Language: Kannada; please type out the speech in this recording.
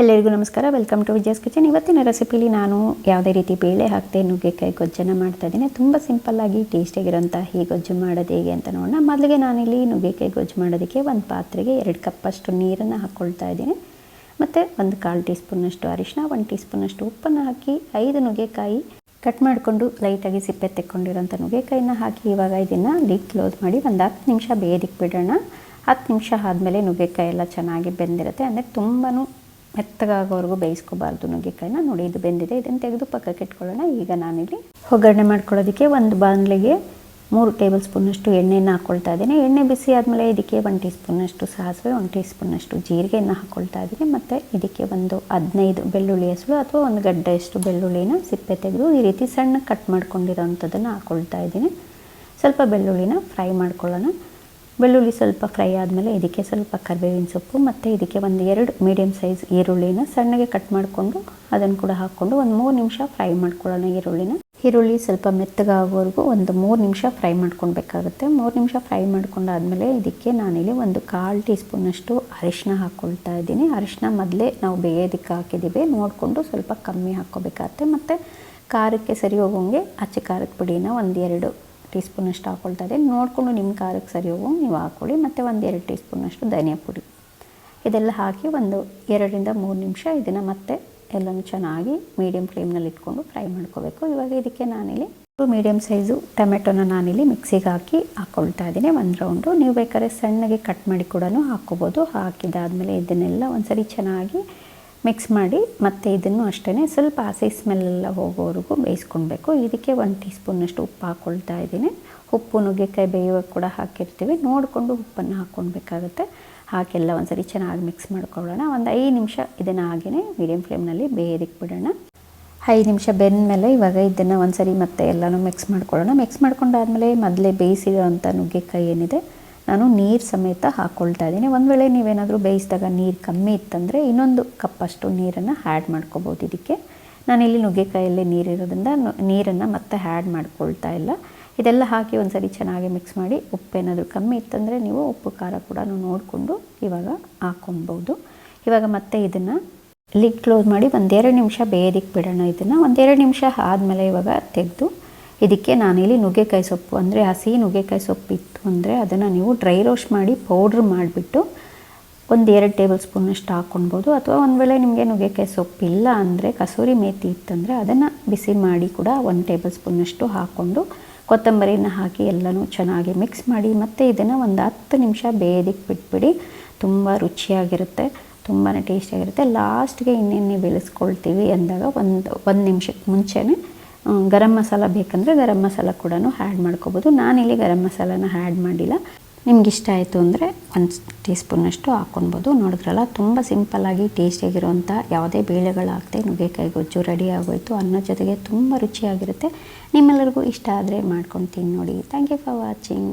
ಎಲ್ಲರಿಗೂ ನಮಸ್ಕಾರ. ವೆಲ್ಕಮ್ ಟು ವಿಜಯಸ್ ಕಿಚನ್ ಇವತ್ತಿನ ರೆಸಿಪಿಲಿ ನಾನು ಯಾವುದೇ ರೀತಿ ಬೇಳೆ ಹಾಕದೆ ನುಗ್ಗೆಕಾಯಿ ಗೊಜ್ಜನ್ನು ಮಾಡ್ತಾ ಇದ್ದೀನಿ. ತುಂಬ ಸಿಂಪಲ್ಲಾಗಿ ಟೇಸ್ಟಿಯಾಗಿರೋಂಥ ಈ ಗೊಜ್ಜು ಮಾಡೋದು ಹೇಗೆ ಅಂತ ನೋಡೋಣ. ಮೊದಲಿಗೆ ನಾನಿಲ್ಲಿ ನುಗ್ಗೆಕಾಯಿ ಗೊಜ್ಜು ಮಾಡೋದಕ್ಕೆ ಒಂದು ಪಾತ್ರೆಗೆ ಎರಡು ಕಪ್ಪಷ್ಟು ನೀರನ್ನು ಹಾಕ್ಕೊಳ್ತಾ ಇದ್ದೀನಿ. ಮತ್ತು ಒಂದು ಕಾಲು ಟೀ ಸ್ಪೂನಷ್ಟು ಅರಿಶಿನ ಒಂದು ಟೀ ಸ್ಪೂನಷ್ಟು ಉಪ್ಪನ್ನು ಹಾಕಿ ಐದು ನುಗ್ಗೆಕಾಯಿ ಕಟ್ ಮಾಡಿಕೊಂಡು ಲೈಟಾಗಿ ಸಿಪ್ಪೆ ತೆಕ್ಕೊಂಡಿರೋಂಥ ನುಗ್ಗೆಕಾಯಿನ ಹಾಕಿ ಇವಾಗ ಇದನ್ನು ಲಿಡ್ ಕ್ಲೋಸ್ ಮಾಡಿ ಒಂದು ಹತ್ತು ನಿಮಿಷ ಬೇಯದಿಕ್ಕೆ ಬಿಡೋಣ. ಹತ್ತು ನಿಮಿಷ ಆದಮೇಲೆ ನುಗ್ಗೆಕಾಯಿ ಎಲ್ಲ ಚೆನ್ನಾಗಿ ಬೆಂದಿರುತ್ತೆ. ಅಂದರೆ ತುಂಬಾ ಮೆತ್ತಗಾಗೋವರೆಗೂ ಬೇಯಿಸ್ಕೋಬಾರ್ದು ನುಗ್ಗೆಕಾಯಿನ. ನೋಡಿ, ಇದು ಬೆಂದಿದೆ. ಇದನ್ನು ತೆಗೆದು ಪಕ್ಕಕ್ಕೆ ಇಟ್ಕೊಳ್ಳೋಣ. ಈಗ ನಾನಿಲ್ಲಿ ಒಗ್ಗರಣೆ ಮಾಡ್ಕೊಳ್ಳೋದಕ್ಕೆ ಒಂದು ಬಾಣಲೆಗೆ ಮೂರು ಟೇಬಲ್ ಸ್ಪೂನಷ್ಟು ಎಣ್ಣೆನ ಹಾಕ್ಕೊಳ್ತಾ ಇದ್ದೀನಿ. ಎಣ್ಣೆ ಬಿಸಿ ಆದಮೇಲೆ ಇದಕ್ಕೆ ಒಂದು ಟೀ ಸ್ಪೂನಷ್ಟು ಸಾಸಿವೆ, ಒಂದು ಟೀ ಸ್ಪೂನಷ್ಟು ಜೀರಿಗೆಯನ್ನು ಹಾಕ್ಕೊಳ್ತಾ ಇದ್ದೀನಿ. ಮತ್ತು ಇದಕ್ಕೆ ಒಂದು ಹದಿನೈದು ಬೆಳ್ಳುಳ್ಳಿ ಹೆಸರು ಅಥವಾ ಒಂದು ಗಡ್ಡೆಯಷ್ಟು ಬೆಳ್ಳುಳ್ಳಿನ ಸಿಪ್ಪೆ ತೆಗೆದು ಈ ರೀತಿ ಸಣ್ಣ ಕಟ್ ಮಾಡ್ಕೊಂಡಿರೋ ಅಂಥದ್ದನ್ನು ಹಾಕ್ಕೊಳ್ತಾ ಇದ್ದೀನಿ. ಸ್ವಲ್ಪ ಬೆಳ್ಳುಳ್ಳಿನ ಫ್ರೈ ಮಾಡ್ಕೊಳ್ಳೋಣ. ಬೆಳ್ಳುಳ್ಳಿ ಸ್ವಲ್ಪ ಫ್ರೈ ಆದಮೇಲೆ ಇದಕ್ಕೆ ಸ್ವಲ್ಪ ಕರಿಬೇವಿನ ಸೊಪ್ಪು ಮತ್ತು ಇದಕ್ಕೆ ಒಂದು ಎರಡು ಮೀಡಿಯಮ್ ಸೈಜ್ ಈರುಳ್ಳಿನ ಸಣ್ಣಗೆ ಕಟ್ ಮಾಡಿಕೊಂಡು ಅದನ್ನು ಕೂಡ ಹಾಕ್ಕೊಂಡು ಒಂದು ಮೂರು ನಿಮಿಷ ಫ್ರೈ ಮಾಡ್ಕೊಳ್ಳೋಣ ಈರುಳ್ಳಿನ. ಈರುಳ್ಳಿ ಸ್ವಲ್ಪ ಮೆತ್ತಗಾಗೋವರೆಗೂ ಒಂದು ಮೂರು ನಿಮಿಷ ಫ್ರೈ ಮಾಡ್ಕೊಳ್ಬೇಕಾಗುತ್ತೆ. ಮೂರು ನಿಮಿಷ ಫ್ರೈ ಮಾಡ್ಕೊಂಡಾದಮೇಲೆ ಇದಕ್ಕೆ ನಾನಿಲ್ಲಿ ಒಂದು ಕಾಲು ಟೀ ಸ್ಪೂನಷ್ಟು ಅರಿಶಿನ ಹಾಕ್ಕೊಳ್ತಾ ಇದ್ದೀನಿ. ಅರಿಶಿನ ಮೊದಲೇ ನಾವು ಬೇಯೋದಕ್ಕೆ ಹಾಕಿದ್ದೀವಿ. ನೋಡಿಕೊಂಡು ಸ್ವಲ್ಪ ಕಮ್ಮಿ ಹಾಕ್ಕೋಬೇಕಾಗತ್ತೆ. ಮತ್ತು ಖಾರಕ್ಕೆ ಸರಿ ಹೋಗೋಂಗೆ ಅಚ್ಚ ಖಾರದ ಪುಡಿನ ಒಂದೆರಡು ಟೀ ಸ್ಪೂನಷ್ಟು ಹಾಕ್ಕೊಳ್ತಾ ಇದ್ದೀನಿ ನೋಡಿಕೊಂಡು ನಿಮ್ಮ ಖಾರಕ್ಕೆ ಸರಿ ಹೋಗು ನೀವು ಹಾಕ್ಕೊಳ್ಳಿ. ಮತ್ತು ಒಂದು ಎರಡು ಟೀ ಸ್ಪೂನಷ್ಟು ಧನಿಯಾ ಪುಡಿ. ಇದೆಲ್ಲ ಹಾಕಿ ಒಂದು ಎರಡರಿಂದ ಮೂರು ನಿಮಿಷ ಇದನ್ನು ಮತ್ತೆ ಎಲ್ಲನೂ ಚೆನ್ನಾಗಿ ಮೀಡಿಯಮ್ ಫ್ಲೇಮ್ನಲ್ಲಿ ಇಟ್ಕೊಂಡು ಫ್ರೈ ಮಾಡ್ಕೋಬೇಕು. ಇವಾಗ ಇದಕ್ಕೆ ನಾನಿಲ್ಲಿ ಮೀಡಿಯಮ್ ಸೈಜು ಟೊಮೆಟೊನ ನಾನಿಲ್ಲಿ ಮಿಕ್ಸಿಗೆ ಹಾಕಿ ಹಾಕ್ಕೊಳ್ತಾ ಇದ್ದೀನಿ. ಒಂದು ರೌಂಡು ನೀವು ಬೇಕಾದ್ರೆ ಸಣ್ಣಗೆ ಕಟ್ ಮಾಡಿ ಕೂಡ ಹಾಕ್ಕೋಬೋದು. ಹಾಕಿದಾದಮೇಲೆ ಇದನ್ನೆಲ್ಲ ಒಂದ್ಸರಿ ಚೆನ್ನಾಗಿ ಮಿಕ್ಸ್ ಮಾಡಿ ಮತ್ತೆ ಇದನ್ನು ಅಷ್ಟೇ ಸ್ವಲ್ಪ ಹಸಿ ಸ್ಮೆಲ್ಲೆಲ್ಲ ಹೋಗೋವರೆಗೂ ಬೇಯಿಸ್ಕೊಳ್ಬೇಕು. ಇದಕ್ಕೆ ಒಂದು ಟೀ ಸ್ಪೂನಷ್ಟು ಉಪ್ಪು ಹಾಕ್ಕೊಳ್ತಾ ಇದ್ದೀನಿ. ಉಪ್ಪು ನುಗ್ಗೆಕಾಯಿ ಬೇಯುವಾಗ ಕೂಡ ಹಾಕಿರ್ತೀವಿ. ನೋಡಿಕೊಂಡು ಉಪ್ಪನ್ನು ಹಾಕ್ಕೊಳ್ಬೇಕಾಗುತ್ತೆ. ಹಾಕೆಲ್ಲ ಒಂದ್ಸರಿ ಚೆನ್ನಾಗಿ ಮಿಕ್ಸ್ ಮಾಡ್ಕೊಳ್ಳೋಣ. ಒಂದು ಐದು ನಿಮಿಷ ಇದನ್ನು ಹಾಗೆಯೇ ಮೀಡಿಯಮ್ ಫ್ಲೇಮ್ನಲ್ಲಿ ಬೇಯೋದಕ್ಕೆ ಬಿಡೋಣ. ಐದು ನಿಮಿಷ ಬೆಂದಮೇಲೆ ಇವಾಗ ಇದನ್ನು ಒಂದ್ಸರಿ ಮತ್ತೆ ಎಲ್ಲನೂ ಮಿಕ್ಸ್ ಮಾಡ್ಕೊಳ್ಳೋಣ. ಮಿಕ್ಸ್ ಮಾಡ್ಕೊಂಡಾದ್ಮೇಲೆ ಮೊದಲೇ ಬೇಯಿಸಿರೋ ಅಂಥ ನುಗ್ಗೆಕಾಯಿ ಏನಿದೆ ನಾನು ನೀರು ಸಮೇತ ಹಾಕ್ಕೊಳ್ತಾ ಇದ್ದೀನಿ. ಒಂದು ವೇಳೆ ನೀವೇನಾದರೂ ಬೇಯಿಸಿದಾಗ ನೀರು ಕಮ್ಮಿ ಇತ್ತಂದರೆ ಇನ್ನೊಂದು ಕಪ್ಪಷ್ಟು ನೀರನ್ನು ಆ್ಯಡ್ ಮಾಡ್ಕೋಬೋದು ಇದಕ್ಕೆ. ನಾನಿಲ್ಲಿ ನುಗ್ಗೆಕಾಯಲ್ಲೇ ನೀರಿರೋದ್ರಿಂದ ನೀರನ್ನು ಮತ್ತೆ ಹ್ಯಾಡ್ ಮಾಡ್ಕೊಳ್ತಾ ಇಲ್ಲ. ಇದೆಲ್ಲ ಹಾಕಿ ಒಂದು ಸರಿ ಚೆನ್ನಾಗಿ ಮಿಕ್ಸ್ ಮಾಡಿ ಉಪ್ಪೇನಾದರೂ ಕಮ್ಮಿ ಇತ್ತಂದರೆ ನೀವು ಉಪ್ಪು, ಖಾರ ಕೂಡ ನೋಡಿಕೊಂಡು ಇವಾಗ ಹಾಕ್ಕೊಬೋದು ಇವಾಗ ಮತ್ತೆ ಇದನ್ನು ಲಿಡ್ ಕ್ಲೋಸ್ ಮಾಡಿ ಒಂದೆರಡು ನಿಮಿಷ ಬೇಯದಿಕ್ಕೆ ಬಿಡೋಣ ಇದನ್ನು. ಒಂದೆರಡು ನಿಮಿಷ ಆದಮೇಲೆ ಇವಾಗ ತೆಗೆದು ಇದಕ್ಕೆ ನಾನಿಲ್ಲಿ ನುಗ್ಗೆಕಾಯಿ ಸೊಪ್ಪು, ಅಂದರೆ ಹಸಿ ನುಗ್ಗೆಕಾಯಿ ಸೊಪ್ಪು ಇತ್ತು ಅಂದರೆ ಅದನ್ನು ನೀವು ಡ್ರೈ ರೋಸ್ಟ್ ಮಾಡಿ ಪೌಡ್ರ್ ಮಾಡಿಬಿಟ್ಟು ಒಂದು ಎರಡು ಟೇಬಲ್ ಸ್ಪೂನಷ್ಟು ಹಾಕ್ಕೊಳ್ಬೋದು. ಅಥವಾ ಒಂದು ವೇಳೆ ನಿಮಗೆ ನುಗ್ಗೆಕಾಯಿ ಸೊಪ್ಪು ಇಲ್ಲ ಅಂದರೆ, ಕಸೂರಿ ಮೇಥಿ ಇತ್ತಂದರೆ ಅದನ್ನು ಬಿಸಿ ಮಾಡಿ ಕೂಡ ಒಂದು ಟೇಬಲ್ ಸ್ಪೂನಷ್ಟು ಹಾಕ್ಕೊಂಡು ಕೊತ್ತಂಬರಿನ ಹಾಕಿ ಎಲ್ಲನೂ ಚೆನ್ನಾಗಿ ಮಿಕ್ಸ್ ಮಾಡಿ ಮತ್ತು ಇದನ್ನು ಒಂದು ಹತ್ತು ನಿಮಿಷ ಬೇಯೋದಕ್ಕೆ ಬಿಟ್ಬಿಡಿ. ತುಂಬ ರುಚಿಯಾಗಿರುತ್ತೆ ತುಂಬಾ ಟೇಸ್ಟಿಯಾಗಿರುತ್ತೆ ಲಾಸ್ಟ್ಗೆ ಇನ್ನೇನೇ ಬೆಳೆಸ್ಕೊಳ್ತೀವಿ ಅಂದಾಗ ಒಂದು ಒಂದು ನಿಮಿಷಕ್ಕೆ ಮುಂಚೆನೇ ಗರಂ ಮಸಾಲ ಬೇಕಂದರೆ ಗರಂ ಮಸಾಲ ಕೂಡ ಆ್ಯಡ್ ಮಾಡ್ಕೋಬೋದು. ನಾನಿಲ್ಲಿ ಗರಂ ಮಸಾಲಾನ ಆ್ಯಡ್ ಮಾಡಿಲ್ಲ. ನಿಮ್ಗೆ ಇಷ್ಟ ಆಯಿತು ಅಂದರೆ ಒಂದು ಟೀ ಸ್ಪೂನಷ್ಟು ಹಾಕ್ಕೊಳ್ಬೋದು ನೋಡಿದ್ರಲ್ಲ, ತುಂಬ ಸಿಂಪಲ್ಲಾಗಿ ಟೇಸ್ಟಿಯಾಗಿರುವಂಥ ಯಾವುದೇ ಬೇಳೆಗಳಾಗದೆ ನುಗ್ಗೆಕಾಯಿ, ಗೊಜ್ಜು, ರೆಡಿ ಆಗೋಯಿತು, ಅನ್ನ ಜೊತೆಗೆ ತುಂಬ ರುಚಿಯಾಗಿರುತ್ತೆ. ನಿಮ್ಮೆಲ್ಲರಿಗೂ ಇಷ್ಟ ಆದರೆ ಮಾಡ್ಕೊಂಡು ನೋಡಿ. Thank you for watching